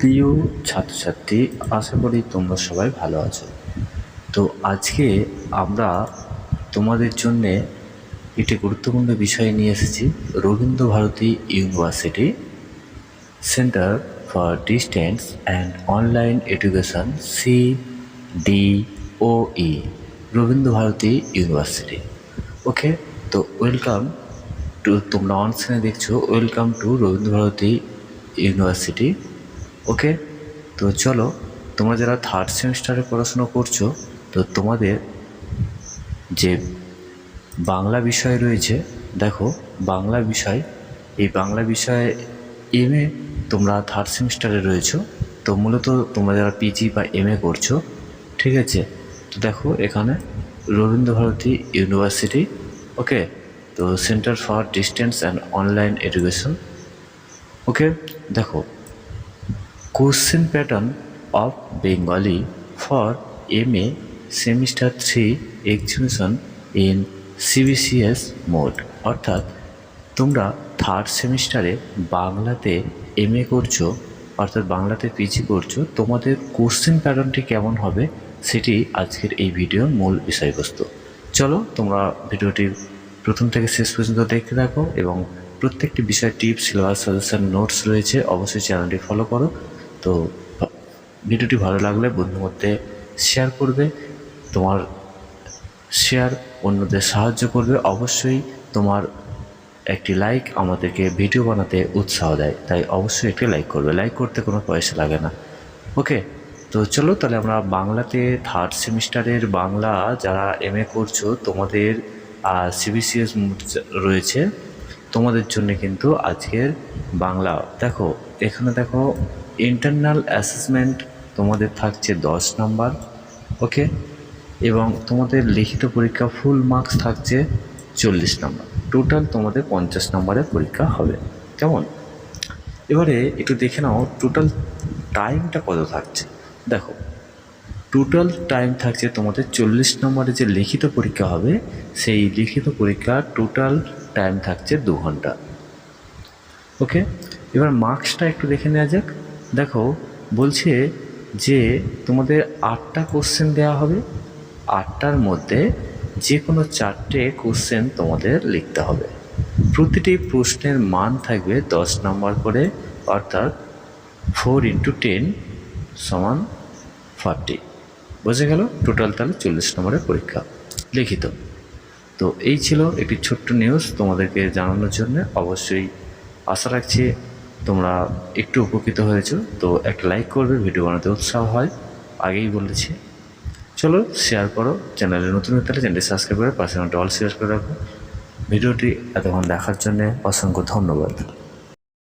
প্রিয় ছাত্রছাত্রী, আশা করি তোমরা সবাই ভালো আছো। তো আজকে আমরা তোমাদের জন্যে একটি গুরুত্বপূর্ণ বিষয় নিয়ে এসেছি Rabindra Bharati university centre for distance and online education C D O E Rabindra Bharati university. Okay, তো ওয়েলকাম টু, তোমরা অন দেখছ, welcome to Rabindra Bharati university. Okay? তো চলো, তোমরা যারা থার্ড সেমিস্টারে পড়াশোনা করছ, তো তোমাদের যে বাংলা বিষয় রয়েছে, দেখো, বাংলা বিষয়, এই বাংলা বিষয়ে এম এ তোমরা থার্ড সেমিস্টারে রয়েছো, তো মূলত তোমরা যারা পিজি বা এম এ করছ, ঠিক আছে? তো দেখো, এখানে রবীন্দ্র ভারতী ইউনিভার্সিটি ওকে? তো centre for distance and online education okay? দেখো question pattern of Bengali for M A semester three exhibition in CBCS mode. অর্থাৎ তোমরা থার্ড সেমিস্টারে বাংলাতে এম এ করছ, অর্থাৎ বাংলাতে পিজি করছ, তোমাদের কোশ্চেন প্যাটার্নটি কেমন হবে সেটি আজকের এই ভিডিওর মূল বিষয়বস্তু। চলো, তোমরা ভিডিওটি প্রথম থেকে শেষ পর্যন্ত দেখতে থাকো এবং প্রত্যেকটি বিষয় টিপস, সিলেবাস, সাজেশন, নোটস রয়েছে, অবশ্যই চ্যানেলটি ফলো করো। তো, ভিডিওটি ভালো লাগলে বন্ধুর মধ্যে শেয়ার করবে, তোমার শেয়ার অন্যদের সাহায্য করবে। অবশ্যই তোমার একটি লাইক আমাদেরকে ভিডিও বানাতে উৎসাহ দেয়, তাই অবশ্যই একটি লাইক করবে। লাইক করতে কোনো পয়সা লাগে না। ওকে তো চলো তাহলে আমরা বাংলাতে থার্ড সেমিস্টারের বাংলা যারা এম এ করছ, তোমাদের সিবিসিএস রয়েছে, তোমাদের জন্য কিন্তু আজকের বাংলা। দেখো, এখানে দেখো ইন্টারনাল অ্যাসেসমেন্ট তোমাদের থাকছে দশ নাম্বার ওকে এবং তোমাদের লিখিত পরীক্ষা ফুল মার্কস থাকছে চল্লিশ নাম্বার। টোটাল তোমাদের পঞ্চাশ নম্বরের পরীক্ষা হবে। কেমন? এবারে একটু দেখে নাও টোটাল টাইমটা কত থাকছে? দেখো টোটাল টাইম থাকছে তোমাদের চল্লিশ নম্বরে যে লিখিত পরীক্ষা হবে, সেই লিখিত পরীক্ষা টোটাল টাইম থাকছে দু ঘণ্টা। ওকে এবার মার্কসটা একটু দেখে নেওয়া যাক। দেখো, বলছে যে তোমাদের আটটা কোশ্চেন দেওয়া হবে। আটটার মধ্যে যে কোনো চারটে কোশ্চেন তোমাদের লিখতে হবে। প্রতিটি প্রশ্নের মান থাকবে দশ নম্বর করে, অর্থাৎ ফোর ইন্টু টেন সমান ফর্টি বোঝা গেল? টোটাল তাহলে চল্লিশ নম্বরের পরীক্ষা। লিখিত। তো এই ছিল একটি ছোট্ট নিউজ তোমাদেরকে জানানোর জন্য। অবশ্যই আশা রাখছি তোমরা একটু উপকৃত হয়েছো, তো একটা লাইক করবে ভিডিও বানাতে উৎসাহ হয়। আগেই বলেছি। চলো শেয়ার করো চ্যানেলে নতুন হতে তাহলে চ্যানেলটি সাবস্ক্রাইব করে পাশে অল শেয়ার করে রাখো। ভিডিওটি এতক্ষণ দেখার জন্যে অসংখ্য ধন্যবাদ।